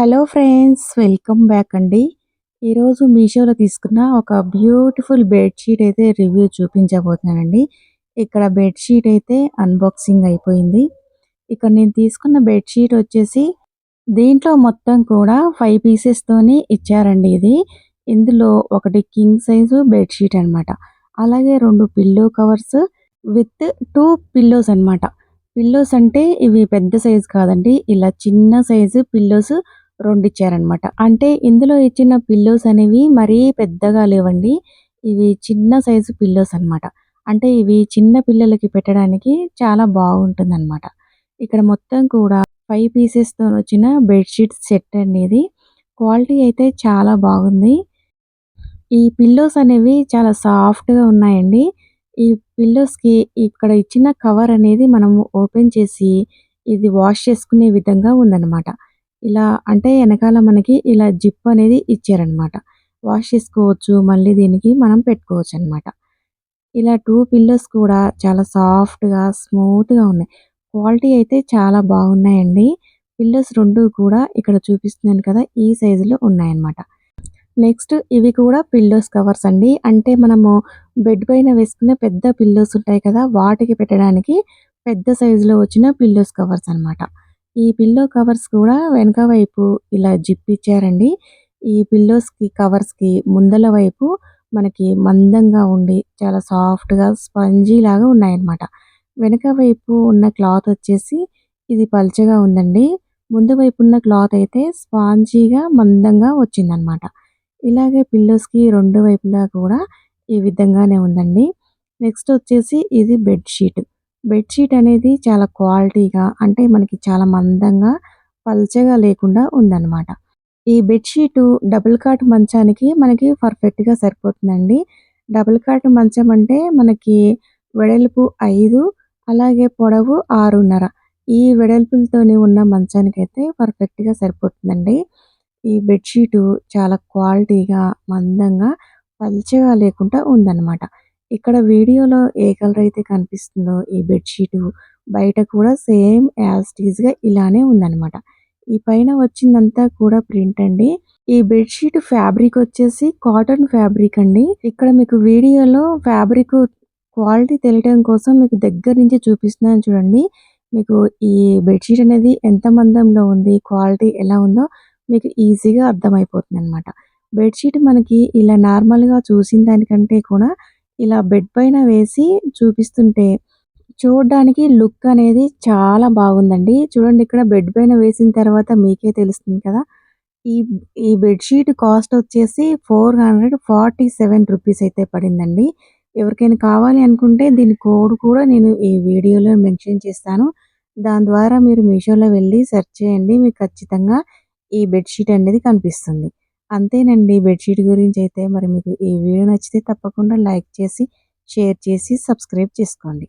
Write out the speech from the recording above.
Hello friends welcome back అండి. ఈరోజు మీషోలో తీసుకున్న ఒక బ్యూటిఫుల్ బెడ్షీట్ అయితే రివ్యూ చూపించబోతున్నానండి. ఇక్కడ బెడ్షీట్ అయితే అన్బాక్సింగ్ అయిపోయింది. ఇక్కడ నేను తీసుకున్న బెడ్షీట్ వచ్చేసి దీంట్లో మొత్తం కూడా ఫైవ్ పీసెస్తోని ఇచ్చారండి ఇది. ఇందులో ఒకటి కింగ్ సైజు బెడ్షీట్ అనమాట అలాగే రెండు pillow covers with two pillows అనమాట పిల్లోస్ అంటే ఇవి పెద్ద సైజు కాదండి ఇలా చిన్న సైజు పిల్లోస్ రెండు ఇచ్చారనమాట అంటే ఇందులో ఇచ్చిన పిల్లోస్ అనేవి మరీ పెద్దగా లేవండి. ఇవి చిన్న సైజు పిల్లోస్ అనమాట అంటే ఇవి చిన్న పిల్లలకి పెట్టడానికి చాలా బాగుంటుంది అనమాట ఇక్కడ మొత్తం కూడా ఫైవ్ పీసెస్తో వచ్చిన బెడ్షీట్ సెట్ అనేది క్వాలిటీ అయితే చాలా బాగుంది. ఈ పిల్లోస్ అనేవి చాలా సాఫ్ట్గా ఉన్నాయండి. ఈ పిల్లోస్కి ఇక్కడ ఇచ్చిన కవర్ అనేది మనము ఓపెన్ చేసి ఇది వాష్ చేసుకునే విధంగా ఉందన్నమాట. ఇలా అంటే వెనకాల మనకి ఇలా జిప్ అనేది ఇచ్చారనమాట. వాష్ చేసుకోవచ్చు మళ్ళీ దీనికి మనం పెట్టుకోవచ్చు అనమాట. ఇలా టూ పిల్లోస్ కూడా చాలా సాఫ్ట్గా స్మూత్గా ఉన్నాయి. క్వాలిటీ అయితే చాలా బాగున్నాయండి. పిల్లోస్ రెండు కూడా ఇక్కడ చూపిస్తున్నాను కదా ఈ సైజులో ఉన్నాయన్నమాట. నెక్స్ట్ ఇవి కూడా పిల్లోస్ కవర్స్ అండి. అంటే మనము బెడ్ పైన వేసుకునే పెద్ద పిల్లోస్ ఉంటాయి కదా వాటికి పెట్టడానికి పెద్ద సైజులో వచ్చిన పిల్లోస్ కవర్స్ అనమాట. ఈ పిల్లో కవర్స్ కూడా వెనక వైపు ఇలా జిప్ ఇచ్చారండి. ఈ పిల్లోస్కి కవర్స్కి ముందల వైపు మనకి మందంగా ఉండి చాలా సాఫ్ట్గా స్పంజీ లాగా ఉన్నాయన్నమాట. వెనక వైపు ఉన్న క్లాత్ వచ్చేసి ఇది పల్చగా ఉందండి. ముందు వైపు ఉన్న క్లాత్ అయితే స్పాంజీగా మందంగా వచ్చిందనమాట ఇలాగే పిల్లోస్కి రెండు వైపులా కూడా ఈ విధంగానే ఉందండి. నెక్స్ట్ వచ్చేసి ఇది బెడ్షీట్ అనేది చాలా క్వాలిటీగా అంటే మనకి చాలా మందంగా పల్చగా లేకుండా ఉందన్నమాట. ఈ బెడ్షీట్ డబుల్ కాట్ మంచానికి మనకి పర్ఫెక్ట్గా సరిపోతుందండి. డబుల్ కాట్ మంచం అంటే మనకి వెడల్పు ఐదు అలాగే పొడవు ఆరున్నర. ఈ వెడల్పులతోని ఉన్న మంచానికైతే పర్ఫెక్ట్గా సరిపోతుందండి. ఈ బెడ్షీటు చాలా క్వాలిటీగా మందంగా పల్చగా లేకుండా ఉందన్నమాట. ఇక్కడ వీడియోలో ఏ కలర్ అయితే కనిపిస్తుందో ఈ బెడ్షీట్ బయట కూడా సేమ్ యాజ్గా ఇలానే ఉందన్నమాట. ఈ పైన వచ్చిందంతా కూడా ప్రింట్ అండి. ఈ బెడ్షీట్ ఫ్యాబ్రిక్ వచ్చేసి కాటన్ ఫ్యాబ్రిక్ అండి. ఇక్కడ మీకు వీడియోలో ఫ్యాబ్రిక్ క్వాలిటీ తెలియడం కోసం మీకు దగ్గర నుంచి చూపిస్తున్నాను చూడండి. మీకు ఈ బెడ్షీట్ అనేది ఎంత మందంలో ఉంది క్వాలిటీ ఎలా ఉందో మీకు ఈజీగా అర్థమైపోతుంది అనమాట బెడ్షీట్ మనకి ఇలా నార్మల్గా చూసిన దానికంటే కూడా ఇలా బెడ్ పైన వేసి చూపిస్తుంటే చూడడానికి లుక్ అనేది చాలా బాగుందండి. చూడండి ఇక్కడ బెడ్ పైన వేసిన తర్వాత మీకే తెలుస్తుంది కదా. ఈ ఈ బెడ్షీట్ కాస్ట్ వచ్చేసి four hundred forty seven rupees అయితే పడిందండి. ఎవరికైనా కావాలి అనుకుంటే దీని కోడ్ కూడా నేను ఈ వీడియోలో మెన్షన్ చేస్తాను. దాని ద్వారా మీరు మీషోలో వెళ్ళి సెర్చ్ చేయండి. మీకు ఖచ్చితంగా ఈ బెడ్షీట్ అనేది కనిపిస్తుంది. అంతేనండి. బెడ్షీట్ గురించి అయితే మరి మీకు ఈ వీడియో నచ్చితే తప్పకుండా లైక్ చేసి షేర్ చేసి సబ్స్క్రైబ్ చేసుకోండి.